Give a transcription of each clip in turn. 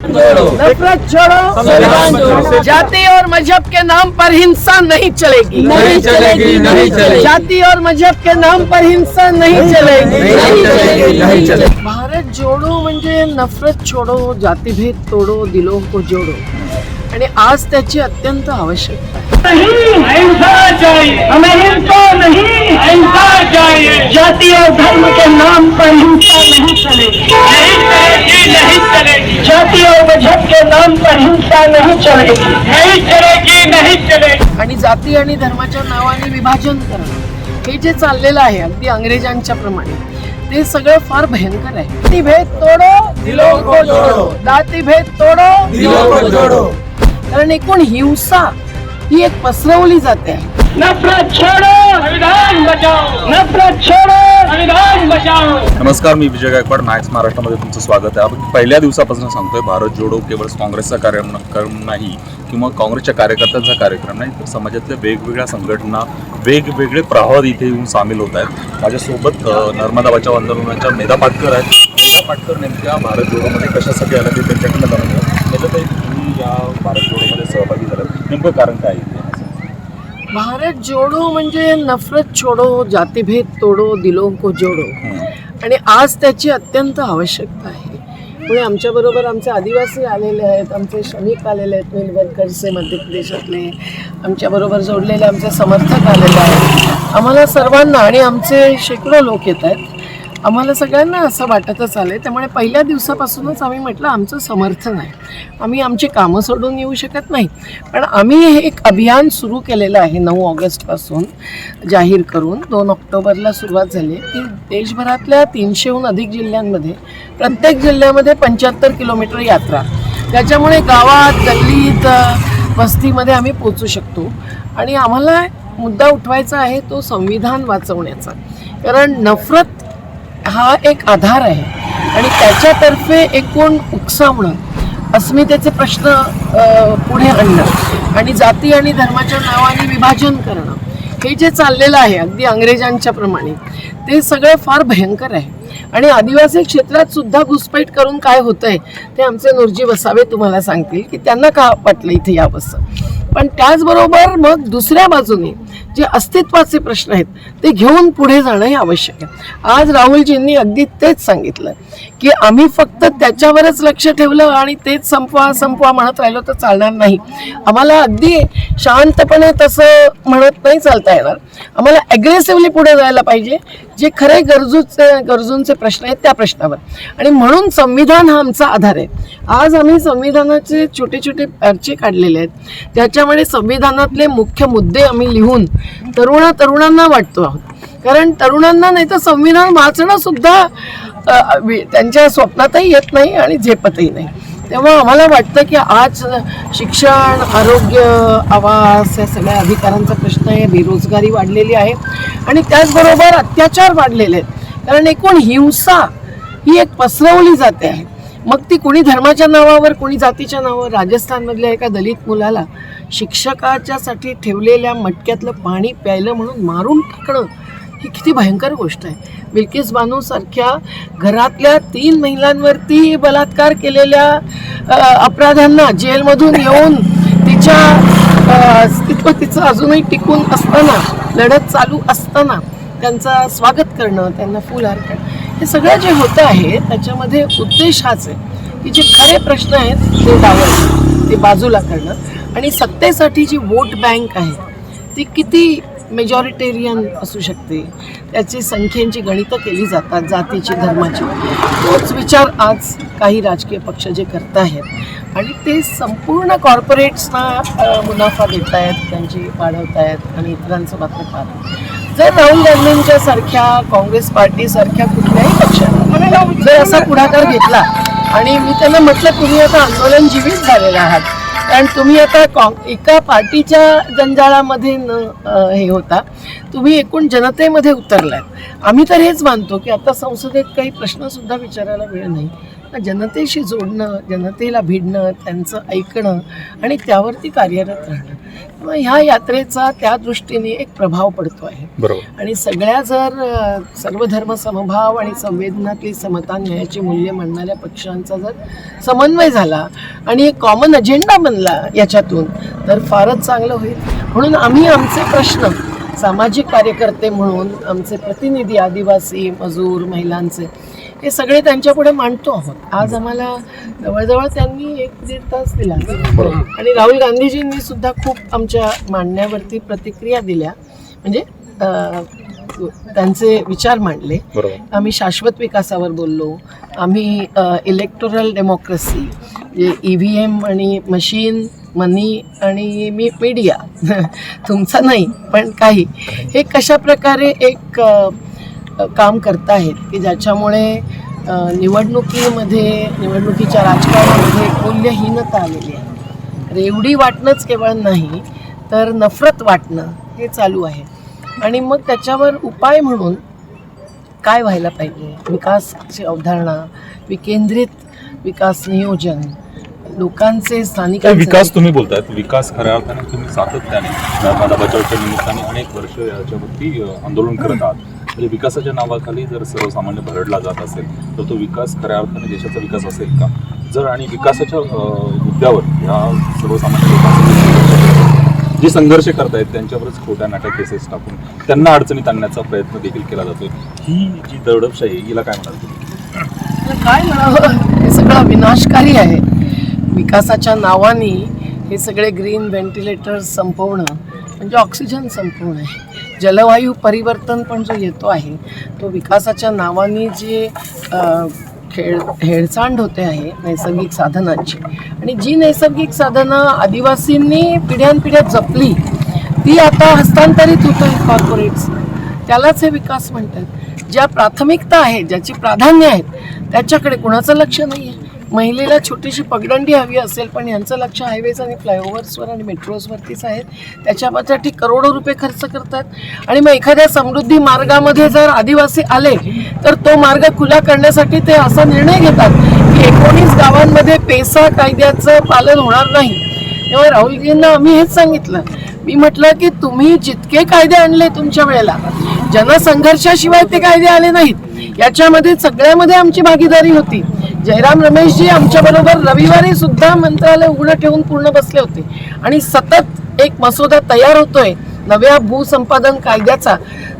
नफरत छोड़ो। जाति और मज़हब के नाम पर हिंसा नहीं चलेगी। नहीं चलेगी, नहीं चलेगी। जाति और मज़हब के नाम पर हिंसा नहीं चलेगी। नहीं चलेगी, नहीं चलेगी। भारत जोडो म्हणजे नफरत छोडो जाति भेद तोडो दिलों को जोडो। आणि आज त्याची अत्यंत आवश्यकता आहे. नहीं हिंसा चाहिए। हमें हिंसा नहीं हिंसा चाहिए। जाति और धर्म के नाम पर हिंसा नहीं चलेगी। नहीं चलेगी नहीं चलेगी। जाति और मजहब के नाम पर हिंसा नहीं चलेगी। नहीं चलेगी नहीं चलेगी। आणि जाती आणि धर्माच्या नावाने विभाजन करणं हे जे चाललेलं आहे अगदी अंग्रेजांच्या प्रमाणे ते सगळं फार भयंकर आहे. जातीभेद तोडो दिलों को जोड़ो। जातीभेद तोडो दिलों को जोड़ो. कारण एकूण हिंसा ही एक पसरवली जाते. आहे नफरत छोड़ो संविधान बचाओ. नफरत छोड़ो संविधान बचाओ. नमस्कार मी विजय गायकवाड मॅक्स महाराष्ट्रामध्ये तुमचं स्वागत आहे. आपण पहिल्या दिवसापासून सांगतोय भारत जोडो केवळ काँग्रेसचा कार्यक्रम नाही किंवा काँग्रेसच्या कार्यकर्त्यांचा कार्यक्रम नाही तर समाजातल्या वेगवेगळ्या संघटना वेगवेगळे प्रवाह इथे येऊन सामील होत आहेत. माझ्यासोबत नर्मदा बचाव आंदोलनाच्या मेधा पाटकर आहेत. मेधा पाटकर नेमक्या भारत जोडोमध्ये कशासाठी आल्या ते त्यांच्याकडनं जाणून घ्या मेधा ताई तुम्ही या भारत जोडोमध्ये सहभागी झालात नेमकं कारण काय भारत जोडो म्हणजे नफरत छोडो जातीभेद तोडो दिलो को जोडो. आणि आज त्याची अत्यंत आवश्यकता आहे. पुढे आमच्याबरोबर आमचे आदिवासी आलेले आहेत आमचे श्रमिक आलेले आहेत मिल वर्कर्सचे मध्य प्रदेशातले आमच्याबरोबर जोडलेले आमचे समर्थक आलेले आहेत. आम्हाला सर्वांना आणि आमचे शेकडो लोक येत आहेत. आम्हाला सगळ्यांना असं वाटतच आलं आहे त्यामुळे पहिल्या दिवसापासूनच आम्ही म्हटलं आमचं समर्थन आहे. आम्ही आमची कामं सोडून येऊ शकत नाही. पण आम्ही हे एक अभियान सुरू केलेलं आहे नऊ ऑगस्टपासून जाहीर करून. दोन ऑक्टोबरला सुरुवात झाली. आहे की देशभरातल्या तीनशेहून अधिक जिल्ह्यांमध्ये प्रत्येक जिल्ह्यामध्ये पंच्याहत्तर किलोमीटर यात्रा. त्याच्यामुळे गावात गल्लीत वस्तीमध्ये आम्ही पोचू शकतो. आणि आम्हाला मुद्दा उठवायचा आहे तो संविधान वाचवण्याचा. कारण नफरत हा एक आधार आहे. आणि त्याच्यातर्फे एकूण उकसावणं अस्मितेचे प्रश्न पुढे आणणं आणि जाती आणि धर्माच्या नावाने विभाजन करणं हे जे चाललेलं आहे अगदी अंग्रेजांच्या प्रमाणे ते सगळं फार भयंकर आहे. आणि आदिवासी क्षेत्रात सुद्धा घुसपैठ करून काय होतंय ते आमचे नुरजी वसावे तुम्हाला सांगतील की त्यांना का वाटलं इथे यावंसं. पण त्याचबरोबर मग दुसऱ्या बाजूने जे अस्तित्वाचे प्रश्न आहेत ते घेऊन पुढे जाणं हे आवश्यक आहे. आज राहुलजींनी अगदी तेच सांगितलं की आम्ही फक्त त्याच्यावरच लक्ष ठेवलं आणि तेच संपवा संपवा म्हणत राहिलो तर चालणार नाही. आम्हाला अगदी शांतपणे तसं म्हणत नाही चालता येणार. आम्हाला ॲग्रेसिव्हली पुढे जायला पाहिजे. जे खरे गरजूचे गरजूंचे प्रश्न आहेत त्या प्रश्नावर. आणि म्हणून संविधान हा आमचा आधार आहे. आज आम्ही संविधानाचे छोटे छोटे पर्चे काढलेले आहेत. त्याच्यामुळे संविधानातले मुख्य मुद्दे आम्ही लिहून तरुणा तरुणांना वाटतो आहोत. कारण तरुणांना नाही तर संविधान वाचणं सुद्धा त्यांच्या स्वप्नातही येत नाही आणि झेपतही नाही. तेव्हा आम्हाला वाटतं की आज शिक्षण आरोग्य आवास या सगळ्या अधिकारांचा प्रश्न आहे. बेरोजगारी वाढलेली आहे आणि त्याचबरोबर अत्याचार वाढलेले आहेत. कारण एकूण हिंसा ही एक पसरवली जाते आहे. मग ती कोणी धर्माच्या नावावर कोणी जातीच्या नावावर राजस्थानमधल्या एका दलित मुलाला शिक्षकाच्यासाठी ठेवलेल्या मटक्यातलं पाणी प्यायलं म्हणून मारून टाकणं ही किती भयंकर गोष्ट आहे. बिल्किस बानूसारख्या घरातल्या तीन महिलांवरती बलात्कार केलेल्या अपराध्यांना जेलमधून येऊन तिच्या अ, अस्तित्व तिचं अजूनही टिकून असताना लढत चालू असताना त्यांचा स्वागत करणं त्यांना फुलहार करणं हे सगळं जे होतं आहे त्याच्यामध्ये उद्देश हाच आहे की जे खरे प्रश्न आहेत ते डावलं ते बाजूला करणं. आणि सत्तेसाठी जी वोट बँक आहे ती किती मेजॉरिटेरियन असू शकते. त्याची संख्येची गणितं केली जातात जातीची धर्माची. तोच विचार आज काही राजकीय पक्ष जे करत आहेत आणि ते संपूर्ण कॉर्पोरेट्सना मुनाफा देत आहेत त्यांची वाढवत आहेत आणि इतरांचं मात्र पाहत जर राहुल गांधींच्या सारख्या काँग्रेस पार्टीसारख्या कुठल्याही पक्षाने जर असा पुढाकार घेतला आणि मी त्यांना म्हटलं तुम्ही आता आंदोलन जीवित झालेला आहात. कारण तुम्ही आता कॉ एका पार्टीच्या जंजाळामध्ये न हे होता. तुम्ही एकूण जनतेमध्ये उतरलात. आम्ही तर हेच मानतो की आता संसदेत काही प्रश्नसुद्धा विचारायला वेळ नाही. तर जनतेशी जोडणं जनतेला भिडणं त्यांचं ऐकणं आणि त्यावरती कार्यरत राहणं. मग ह्या यात्रेचा त्या दृष्टीने एक प्रभाव पडतो आहे. बरोबर. आणि सगळ्या जर अ, सर्व धर्म समभाव आणि संवेदनातली समता न्यायाची मूल्य मांडणाऱ्या पक्षांचा जर समन्वय झाला आणि एक कॉमन अजेंडा बनला याच्यातून तर फारच चांगलं होईल. म्हणून आम्ही आमचे प्रश्न सामाजिक कार्यकर्ते म्हणून आमचे प्रतिनिधी आदिवासी मजूर महिलांचे हे सगळे त्यांच्यापुढे मांडतो आहोत. आज आम्हाला जवळजवळ त्यांनी एक दीड तास दिला. आणि राहुल गांधीजींनी सुद्धा खूप आमच्या मांडण्यावरती प्रतिक्रिया दिल्या. म्हणजे त्यांचे विचार मांडले. आम्ही शाश्वत विकासावर बोललो. आम्ही electoral democracy E V M आणि मशीन मनी आणि मी मीडिया तुमचा नाही पण काही. हे कशा प्रकारे एक काम करताहेत की ज्याच्यामुळे निवडणुकीमध्ये निवडणुकीच्या राजकारणामध्ये मूल्यहीनता आलेली आहे. रेवडी वाटणंच केवळ नाही तर नफरत वाटणं हे चालू आहे. आणि मग त्याच्यावर उपाय म्हणून काय व्हायला पाहिजे? विकासाची अवधारणा विकेंद्रित विकास नियोजन लोकांचे स्थानिक विकास तुम्ही बोलतायत. विकास खऱ्या अर्थाने तुम्ही सातत्याने नर्मदा बचावच्या निमित्ताने अनेक वर्ष याच्यावरती आंदोलन करत आहात. म्हणजे विकासाच्या नावाखाली जर सर्वसामान्य भरडला जात असेल तर तो विकास खऱ्या अर्थाने देशाचा विकास असेल का? जर आणि विकासाच्या मुद्द्यावर ह्या सर्वसामान्य जे संघर्ष करतायत त्यांच्यावरच खोट्या नाट्या केसेस टाकून त्यांना अडचणीत आणण्याचा प्रयत्न देखील केला जातो ही जी दडपशाही हिला काय म्हणाल काय म्हणावं? हे सगळं विनाशकारी आहे. विकासाच्या नावाने हे सगळे ग्रीन व्हेंटिलेटर संपवणं म्हणजे ऑक्सिजन संपवणं आहे. जलवायू परिवर्तन पण जो येतो आहे तो विकासाच्या नावाने जे खेळ हेळसांड होते आहे नैसर्गिक साधनांची. आणि जी नैसर्गिक साधनं आदिवासींनी पिढ्यानपिढ्या जपली ती आता हस्तांतरित होत आहे कॉर्पोरेट्स त्यालाच हे विकास म्हणतात. ज्या प्राथमिकता आहेत ज्याची प्राधान्य आहेत त्याच्याकडे कुणाचं लक्ष नाही आहे महिलेला छोटीशी पगडंडी हवी असेल पण यांचं लक्ष हायवेज आणि फ्लायओव्हर्सवर आणि मेट्रोजवरतीच आहे. त्याच्यासाठी करोडो रुपये खर्च करतात. आणि मग एखाद्या समृद्धी मार्गामध्ये जर आदिवासी आले तर तो मार्ग खुला करण्यासाठी ते असा निर्णय घेतात की एकोणीस गावांमध्ये पेसा कायद्याचं पालन होणार नाही. तेव्हा राहुलजींना आम्ही हेच सांगितलं. मी म्हटलं की तुम्ही जितके कायदे आणले तुमच्या वेळेला जनसंघर्षाशिवाय ते कायदे आले नाहीत. याच्यामध्ये सगळ्यामध्ये आमची भागीदारी होती. जयराम रमेशजी आमच्या बरोबर रविवारी सुद्धा मंत्रालय उघडं ठेवून पूर्ण बसले होते. आणि सतत एक मसुदा तयार होतोय नव्या भूसंपादन कायद्याचा.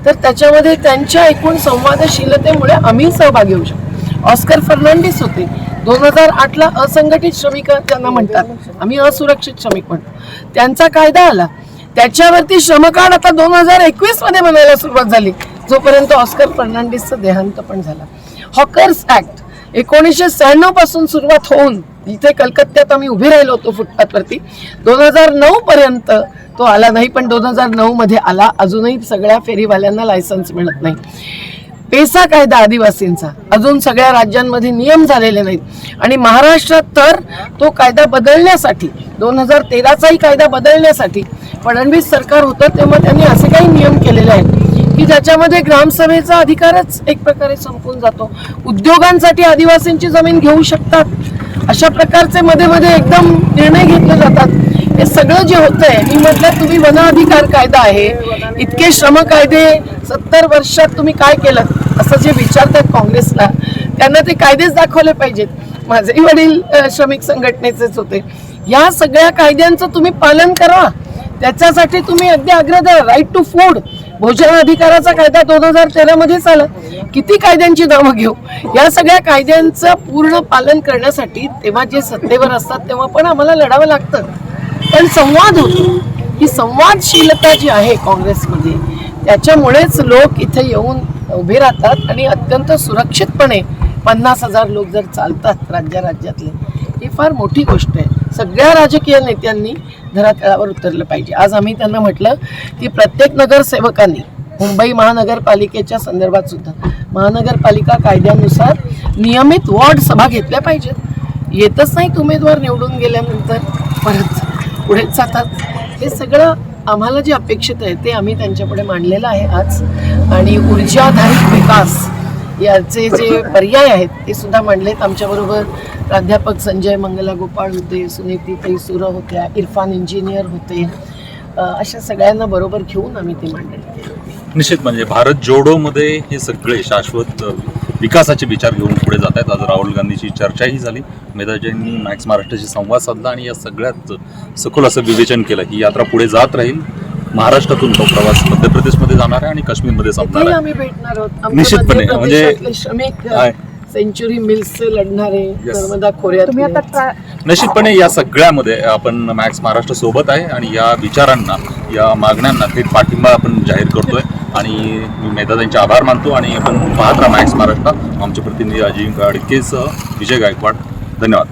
तर त्याच्यामध्ये त्यांच्या एकूण संवादशीलतेमुळे आम्ही सहभागी होऊ शकतो. ऑस्कर फर्नांडिस होते. दोन हजार आठला असंघटित श्रमिक त्यांना म्हणतात. आम्ही असुरक्षित श्रमिक म्हणतो. त्यांचा कायदा आला. त्याच्यावरती श्रमकार्ड आता दोन हजार एकवीसमध्ये बनायला सुरुवात झाली. जोपर्यंत ऑस्कर फर्नांडिसचं देहांत पण झाला. हॉकर्स ऍक्ट एकोणीसशे शहाण्णवपासून सुरुवात होऊन इथे कलकत्त्यात आम्ही उभे राहिलो होतो फुटपाथवरती. दोन हजार नऊ पर्यंत तो आला नाही पण दोन हजार नऊ मध्ये आला. अजूनही सगळ्या फेरीवाल्यांना लायसन्स मिळत नाही. पेसा कायदा आदिवासींचा. अजून सगळ्या राज्यांमध्ये नियम झालेले नाहीत. आणि महाराष्ट्रात तर तो कायदा बदलण्यासाठी दोन हजार तेराचाही कायदा बदलण्यासाठी फडणवीस सरकार होतं तेव्हा त्यांनी असे काही नियम केलेले आहेत. की ज्याच्यामध्ये ग्रामसभेचा अधिकारच एक प्रकारे संपून जातो. उद्योगांसाठी आदिवासींची जमीन घेऊ शकतात. अशा प्रकारचे मध्ये मध्ये एकदम निर्णय घेतले जातात. हे सगळं जे होतंय मी म्हटलं तुम्ही वन अधिकार कायदा आहे. इतके श्रम कायदे सत्तर वर्षात तुम्ही काय केलं? असं जे विचारतात काँग्रेसला त्यांना ते कायदेच दाखवले पाहिजेत. माझे वडील श्रमिक संघटनेचेच होते. या सगळ्या कायद्यांचं तुम्ही पालन करा. त्याच्यासाठी तुम्ही अगदी आग्रह धरा. राईट टू फूड भोजन अधिकाराचा कायदा दोन हजार तेरा मध्येच आला. किती कायद्यांची नावं घेऊ? या सगळ्या कायद्यांचं पूर्ण पालन करण्यासाठी तेव्हा जे सत्तेवर असतात तेव्हा पण आम्हाला लढावं लागतं. पण संवाद होतो. ही संवादशीलता जी आहे काँग्रेसमध्ये त्याच्यामुळेच लोक इथे येऊन उभे राहतात आणि अत्यंत सुरक्षितपणे पन्नास हजार लोक जर चालतात राज्या राज्यातले ही फार मोठी गोष्ट आहे. सगळ्या राजकीय नेत्यांनी धरातळावर उतरलं पाहिजे. आज आम्ही त्यांना म्हटलं की प्रत्येक नगरसेवकांनी मुंबई महानगरपालिकेच्या संदर्भात सुद्धा महानगरपालिका कायद्यानुसार नियमित वॉर्ड सभा घेतल्या पाहिजेत. येतच नाहीत उमेदवार निवडून गेल्यानंतर परत पुढे जातात. हे सगळं आम्हाला जे अपेक्षित आहे ते आम्ही त्यांच्यापुढे मांडलेलं आहे आज. आणि ऊर्जाधारित विकास याचे जे पर्याय आहेत ते सुद्धा मांडलेत आमच्याबरोबर प्राध्यापक संजय मंगला गोपाळ होते सुनीती तैसुरा होत्या इरफान इंजिनियर होते. अशा सगळ्यांना बरोबर घेऊन आम्ही ती मांडणी केली. निश्चित म्हणजे भारत जोडोमध्ये हे सगळे शाश्वत विकासाचे विचार घेऊन पुढे जात आहेत आज राहुल गांधीची चर्चाही झाली. मेधाजींनी मॅक्स महाराष्ट्राशी संवाद साधला आणि या सगळ्यात सखोल असं विवेचन केलं. की यात्रा पुढे जात राहील. महाराष्ट्रातून तो प्रवास मध्य प्रदेशमध्ये जाणार आहे आणि काश्मीरमध्ये संपणार आहे. निश्चितपणे, म्हणजे-. सेंचुरी मिल्सचे लढणारे Yes. नर्मदा खोऱ्यात तुम्ही आता ट्रा- निश्चितपणे या सगळ्यामध्ये आपण मॅक्स महाराष्ट्र सोबत आहे आणि या विचारांना या मागण्यांना थेट पाठिंबा आपण जाहीर करतोय. आणि मी मेधातांचे आभार मानतो आणि आपण पाहत राहा मॅक्स महाराष्ट्र. आमचे प्रतिनिधी अजिंक्य अडकेसह विजय गायकवाड. धन्यवाद.